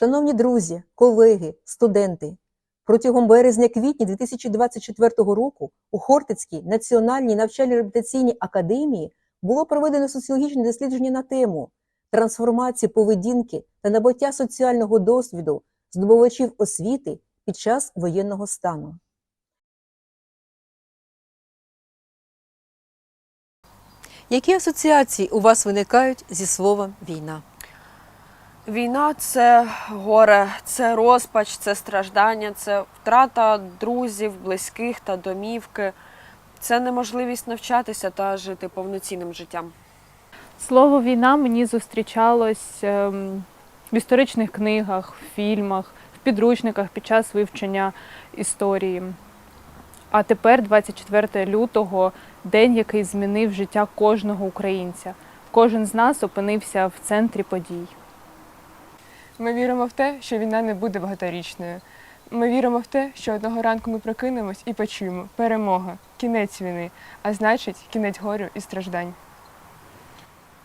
Шановні друзі, колеги, студенти, протягом березня-квітня 2024 року у Хортицькій національній навчально-реабілітаційній академії було проведено соціологічне дослідження на тему трансформації поведінки та набуття соціального досвіду здобувачів освіти під час воєнного стану. Які асоціації у вас виникають зі словом війна? Війна це горе, це розпач, це страждання, це втрата друзів, близьких та домівки. Це неможливість навчатися та жити повноцінним життям. Слово війна мені зустрічалось ем, в історичних книгах, в фільмах, в підручниках під час вивчення історії. А тепер, 24 лютого, день, який змінив життя кожного українця. Кожен з нас опинився в центрі подій. Ми віримо в те, що війна не буде багаторічною. Ми віримо в те, що одного ранку ми прокинемось і почуємо перемога, кінець війни, а значить, кінець горю і страждань.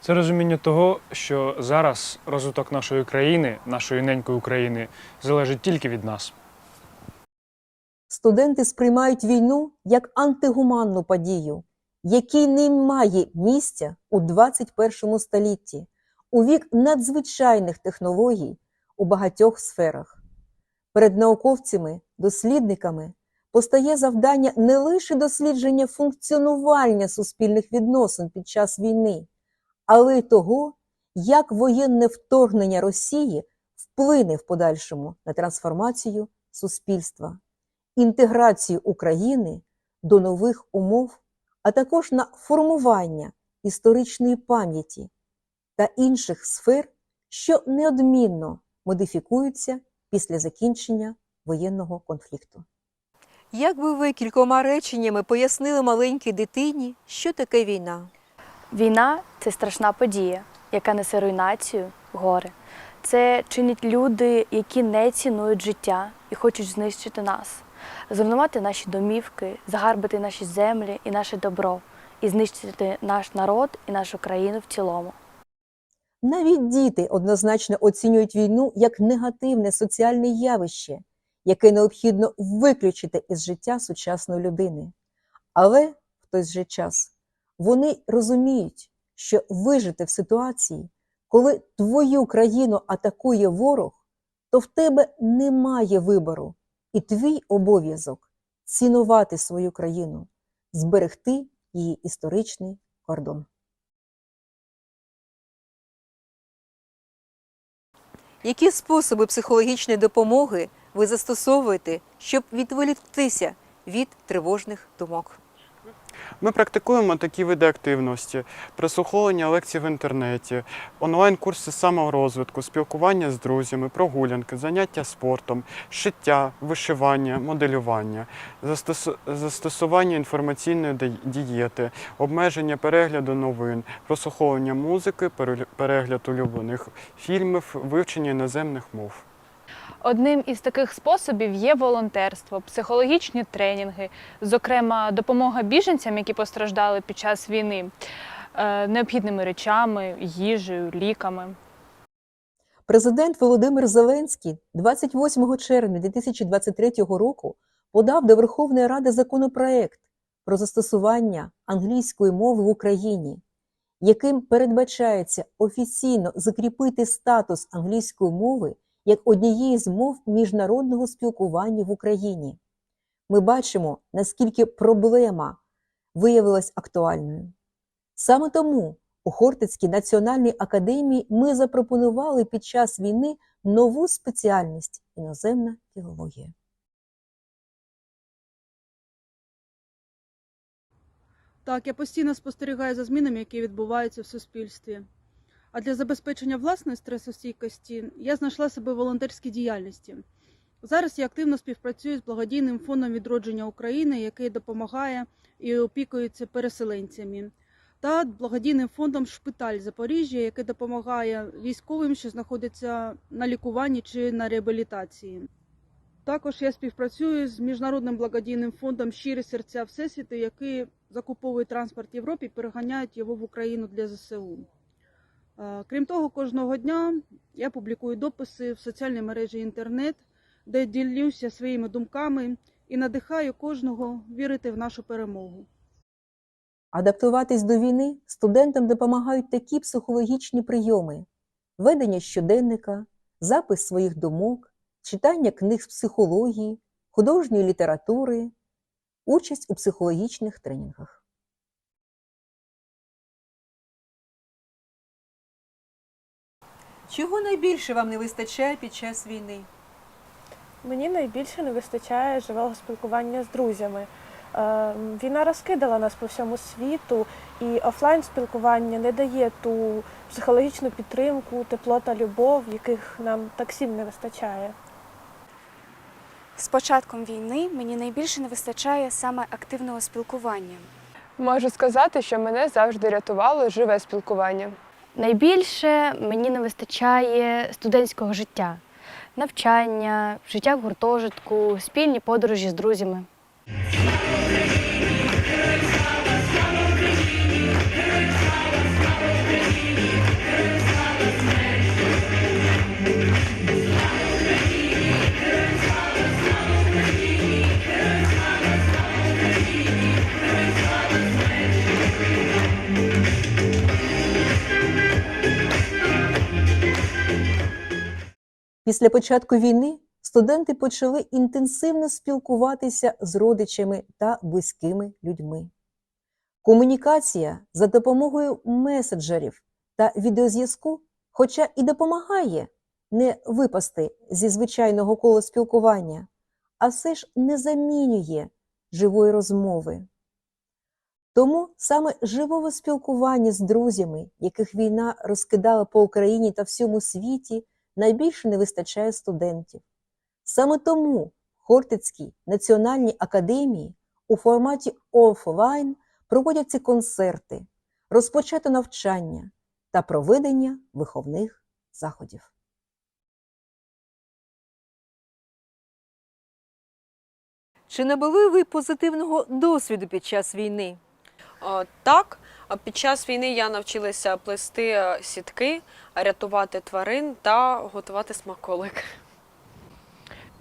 Це розуміння того, що зараз розвиток нашої країни, нашої ненької України, залежить тільки від нас. Студенти сприймають війну як антигуманну подію, якій не має місця у 21 столітті, у вік надзвичайних технологій у багатьох сферах. Перед науковцями, дослідниками постає завдання не лише дослідження функціонування суспільних відносин під час війни, але й того, як воєнне вторгнення Росії вплине в подальшому на трансформацію суспільства інтеграцію України до нових умов, а також на формування історичної пам'яті та інших сфер, що неодмінно модифікуються після закінчення воєнного конфлікту. Як би ви кількома реченнями пояснили маленькій дитині, що таке війна? Війна це страшна подія, яка несе руйнацію, горе. Це чинять люди, які не цінують життя і хочуть знищити нас, зруйнувати наші домівки, загарбити наші землі і наше добро, і знищити наш народ і нашу країну в цілому. Навіть діти однозначно оцінюють війну як негативне соціальне явище, яке необхідно виключити із життя сучасної людини. Але в той же час вони розуміють, що вижити в ситуації, коли твою країну атакує ворог, то в тебе немає вибору, і твій обов'язок цінувати свою країну, зберегти її історичний кордон. Які способи психологічної допомоги ви застосовуєте, щоб відволіктися від тривожних думок? Ми практикуємо такі види активності: прослуховування лекцій в інтернеті, онлайн-курси саморозвитку, спілкування з друзями, прогулянки, заняття спортом, шиття, вишивання, моделювання, застосування інформаційної дієти, обмеження перегляду новин, прослуховування музики, перегляд улюблених фільмів, вивчення іноземних мов. Одним із таких способів є волонтерство, психологічні тренінги, зокрема, допомога біженцям, які постраждали під час війни, е, необхідними речами, їжею, ліками. Президент Володимир Зеленський 28 червня 2023 року подав до Верховної Ради законопроект про застосування англійської мови в Україні, яким передбачається офіційно закріпити статус англійської мови як однієї з мов міжнародного спілкування в Україні. Ми бачимо, наскільки проблема виявилась актуальною. Саме тому у Хортицькій національній академії ми запропонували під час війни нову спеціальність іноземна філологія. Так, я постійно спостерігаю за змінами, які відбуваються в суспільстві. А для забезпечення власної стресостійкості я знайшла себе в волонтерській діяльності. Зараз я активно співпрацюю з благодійним фондом відродження України, який допомагає і опікується переселенцями, та благодійним фондом Шпиталь Запоріжжя, який допомагає військовим, що знаходяться на лікуванні чи на реабілітації. Також я співпрацюю з міжнародним благодійним фондом Щирі серця Всесвіту, який закуповує транспорт Європі і переганяють його в Україну для ЗСУ. Е, Крім того, кожного дня я публікую дописи в соціальній мережі інтернет, де ділюся своїми думками і надихаю кожного вірити в нашу перемогу. Адаптуватись до війни студентам допомагають такі психологічні прийоми: ведення щоденника, запис своїх думок, читання книг з психології, художньої літератури, участь у психологічних тренінгах. Чого найбільше вам не вистачає під час війни? Мені найбільше не вистачає живого спілкування з друзями. Е, Війна розкидала нас по всьому світу, і офлайн спілкування не дає ту психологічну підтримку, тепло та любов, яких нам так всім не вистачає. З початком війни мені найбільше не вистачає саме активного спілкування. Можу сказати, що мене завжди рятувало живе спілкування. Найбільше мені не вистачає студентського життя, навчання, життя в гуртожитку, спільні подорожі з друзями. Після початку війни студенти почали інтенсивно спілкуватися з родичами та близькими людьми. Комунікація за допомогою меседжерів та відеозв'язку, хоча і допомагає не випасти зі звичайного кола спілкування, а все ж не замінює живої розмови. Тому саме живого спілкування з друзями, яких війна розкидала по Україні та всьому світі, найбільше не вистачає студентів. Саме тому в Хортицькій національній академії у форматі офлайн проводяться концерти, розпочато навчання та проведення виховних заходів. Чи набули ви позитивного досвіду під час війни? Е, Так, під час війни я навчилася плести е, сітки, рятувати тварин та готувати смаколик.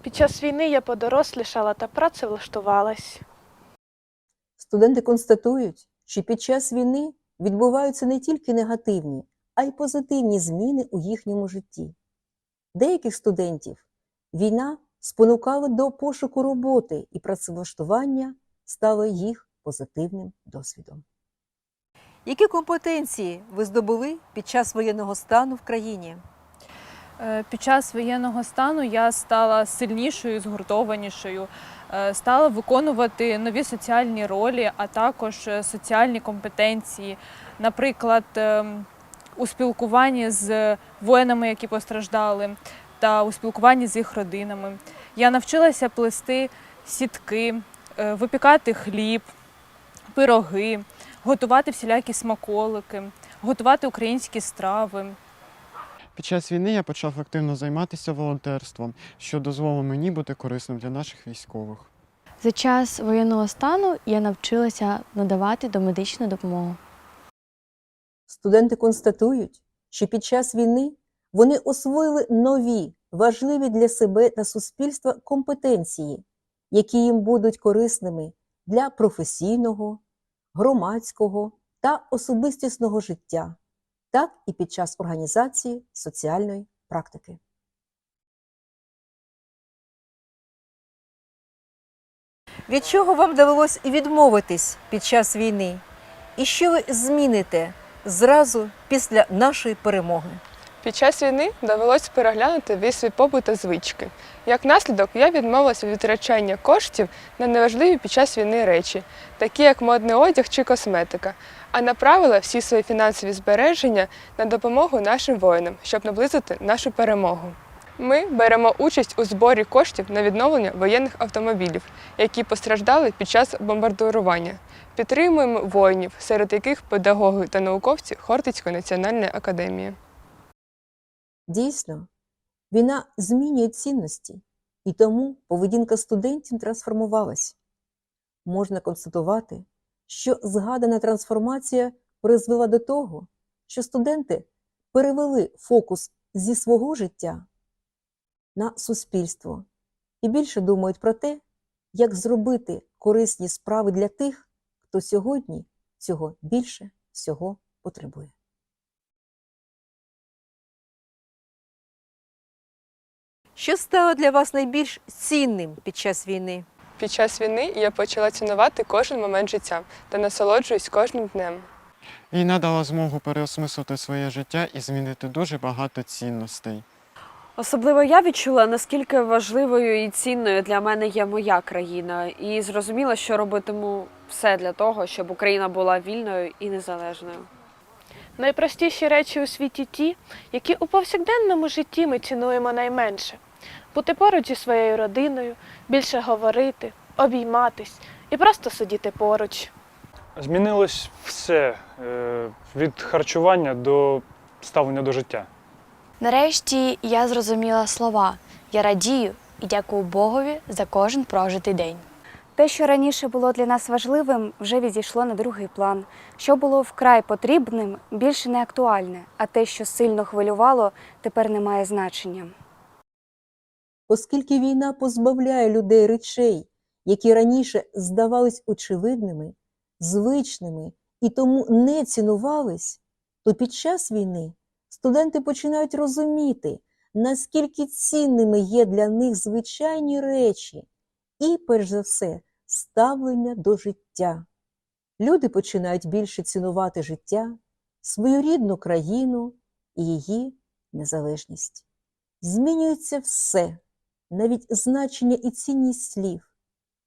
Під час війни я подорослішала та працевлаштувалась. Студенти констатують, що під час війни відбуваються не тільки негативні, а й позитивні зміни у їхньому житті. Деяких студентів війна спонукала до пошуку роботи і працевлаштування стало їх позитивним досвідом. Які компетенції ви здобули під час воєнного стану в країні? Е, Під час воєнного стану я стала сильнішою, згуртованішою, е, стала виконувати нові соціальні ролі, а також е, соціальні компетенції. Наприклад, у спілкуванні з воїнами, які постраждали, та у спілкуванні з їх родинами. Я навчилася плести сітки, випікати хліб, пироги, готувати всілякі смаколики, готувати українські страви. Під час війни я почав активно займатися волонтерством, що дозволило мені бути корисним для наших військових. За час воєнного стану я навчилася надавати домедичну допомогу. Студенти констатують, що під час війни вони освоїли нові, важливі для себе та суспільства компетенції, які їм будуть корисними для професійного, громадського та особистісного життя, так і під час організації соціальної практики. Від чого вам довелось відмовитись під час війни? І що ви зміните зразу після нашої перемоги? Під час війни довелося переглянути весь свій побут та звички. Як наслідок, я відмовилася від витрачання коштів на неважливі під час війни речі, такі як модний одяг чи косметика, а направила всі свої фінансові збереження на допомогу нашим воїнам, щоб наблизити нашу перемогу. Ми беремо участь у зборі коштів на відновлення воєнних автомобілів, які постраждали під час бомбардування. Підтримуємо воїнів, серед яких педагоги та науковці Хортицької національної академії. Дійсно, війна змінює цінності, і тому поведінка студентів трансформувалась. Можна констатувати, що згадана трансформація призвела до того, що студенти перевели фокус зі свого життя на суспільство і більше думають про те, як зробити корисні справи для тих, хто сьогодні цього більше всього потребує. Що стало для вас найбільш цінним під час війни? Під час війни я почала цінувати кожен момент життя та насолоджуюсь кожним днем. Війна дала змогу переосмислити своє життя і змінити дуже багато цінностей. Особливо я відчула, наскільки важливою і цінною для мене є моя країна, і зрозуміла, що робитиму все для того, щоб Україна була вільною і незалежною. Найпростіші речі у світі ті, які у повсякденному житті ми цінуємо найменше. Бути поруч зі своєю родиною, більше говорити, обійматись і просто сидіти поруч. Змінилось все е, від харчування до ставлення до життя. Нарешті я зрозуміла слова. Я радію і дякую Богові за кожен прожитий день. Те, що раніше було для нас важливим, вже відійшло на другий план. Що було вкрай потрібним, більше не актуальне, а те, що сильно хвилювало, тепер не має значення. Оскільки війна позбавляє людей речей, які раніше здавались очевидними, звичними і тому не цінувались, то під час війни студенти починають розуміти, наскільки цінними є для них звичайні речі і, перш за все, ставлення до життя. Люди починають більше цінувати життя, свою рідну країну і її незалежність. Змінюється все, навіть значення і цінність слів.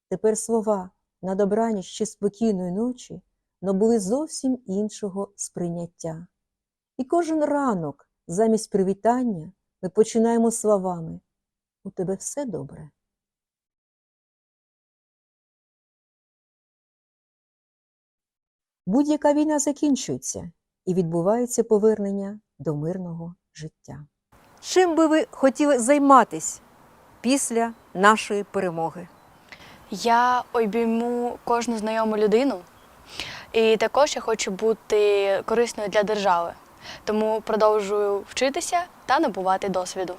Тепер слова на добраніч чи спокійної ночі набули зовсім іншого сприйняття. І кожен ранок замість привітання ми починаємо словами У тебе все добре. Будь-яка війна закінчується і відбувається повернення до мирного життя. Чим би ви хотіли займатись після нашої перемоги? Я обійму кожну знайому людину, і також я хочу бути корисною для держави. Тому продовжую вчитися та набувати досвіду.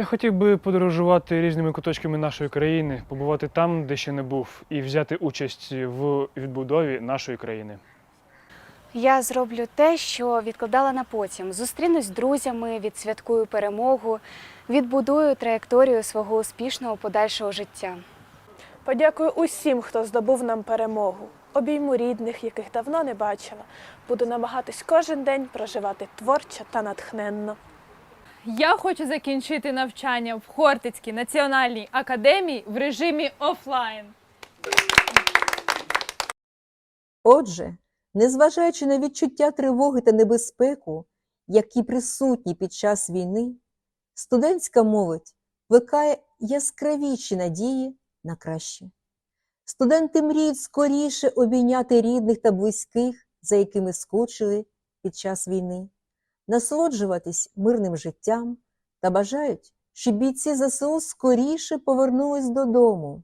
Я хотів би подорожувати різними куточками нашої країни, побувати там, де ще не був, і взяти участь в відбудові нашої країни. Я зроблю те, що відкладала на потім. Зустрінусь з друзями, відсвяткую перемогу, відбудую траєкторію свого успішного подальшого життя. Подякую усім, хто здобув нам перемогу. Обійму рідних, яких давно не бачила. Буду намагатись кожен день проживати творчо та натхненно. Я хочу закінчити навчання в Хортицькій національній академії в режимі офлайн. Отже, незважаючи на відчуття тривоги та небезпеку, які присутні під час війни, студентська молодь викає яскравіші надії на краще. Студенти мріють скоріше обійняти рідних та близьких, за якими скучили під час війни, насолоджуватись мирним життям та бажають, щоб бійці ЗСУ скоріше повернулись додому.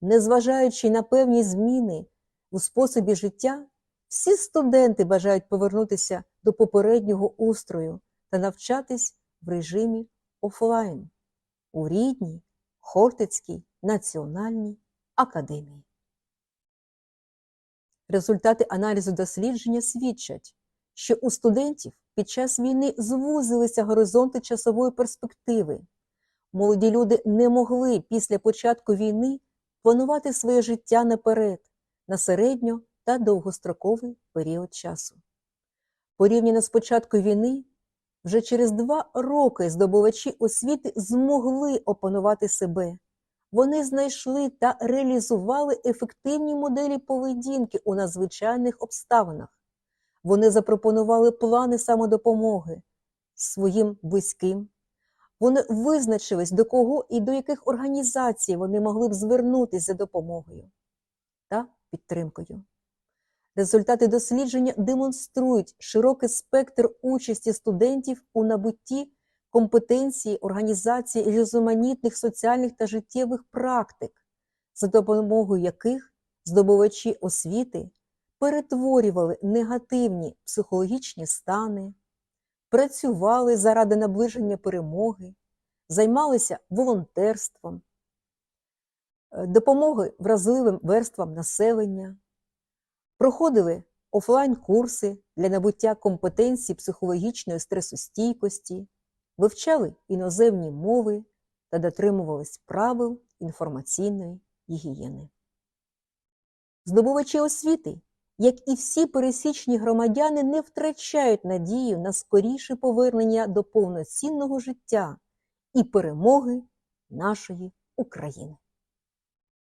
Незважаючи на певні зміни у способі життя, всі студенти бажають повернутися до попереднього устрою та навчатись в режимі офлайн у рідній Хортицькій національній академії. Результати аналізу дослідження свідчать, що у студентів під час війни звузилися горизонти часової перспективи. Молоді люди не могли після початку війни планувати своє життя наперед, на середньо та довгостроковий період часу. Порівняно з початку війни, вже через два роки здобувачі освіти змогли опанувати себе. Вони знайшли та реалізували ефективні моделі поведінки у надзвичайних обставинах. Вони запропонували плани самодопомоги своїм близьким. Вони визначились, до кого і до яких організацій вони могли б звернутися за допомогою та підтримкою. Результати дослідження демонструють широкий спектр участі студентів у набутті компетенції організації різноманітних соціальних та життєвих практик, за допомогою яких здобувачі освіти перетворювали негативні психологічні стани, працювали заради наближення перемоги, займалися волонтерством, е, допомоги вразливим верствам населення, проходили офлайн-курси для набуття компетенцій психологічної стресостійкості, вивчали іноземні мови та дотримувались правил інформаційної гігієни. Здобувачі освіти, як і всі пересічні громадяни, не втрачають надію на скоріше повернення до повноцінного життя і перемоги нашої України.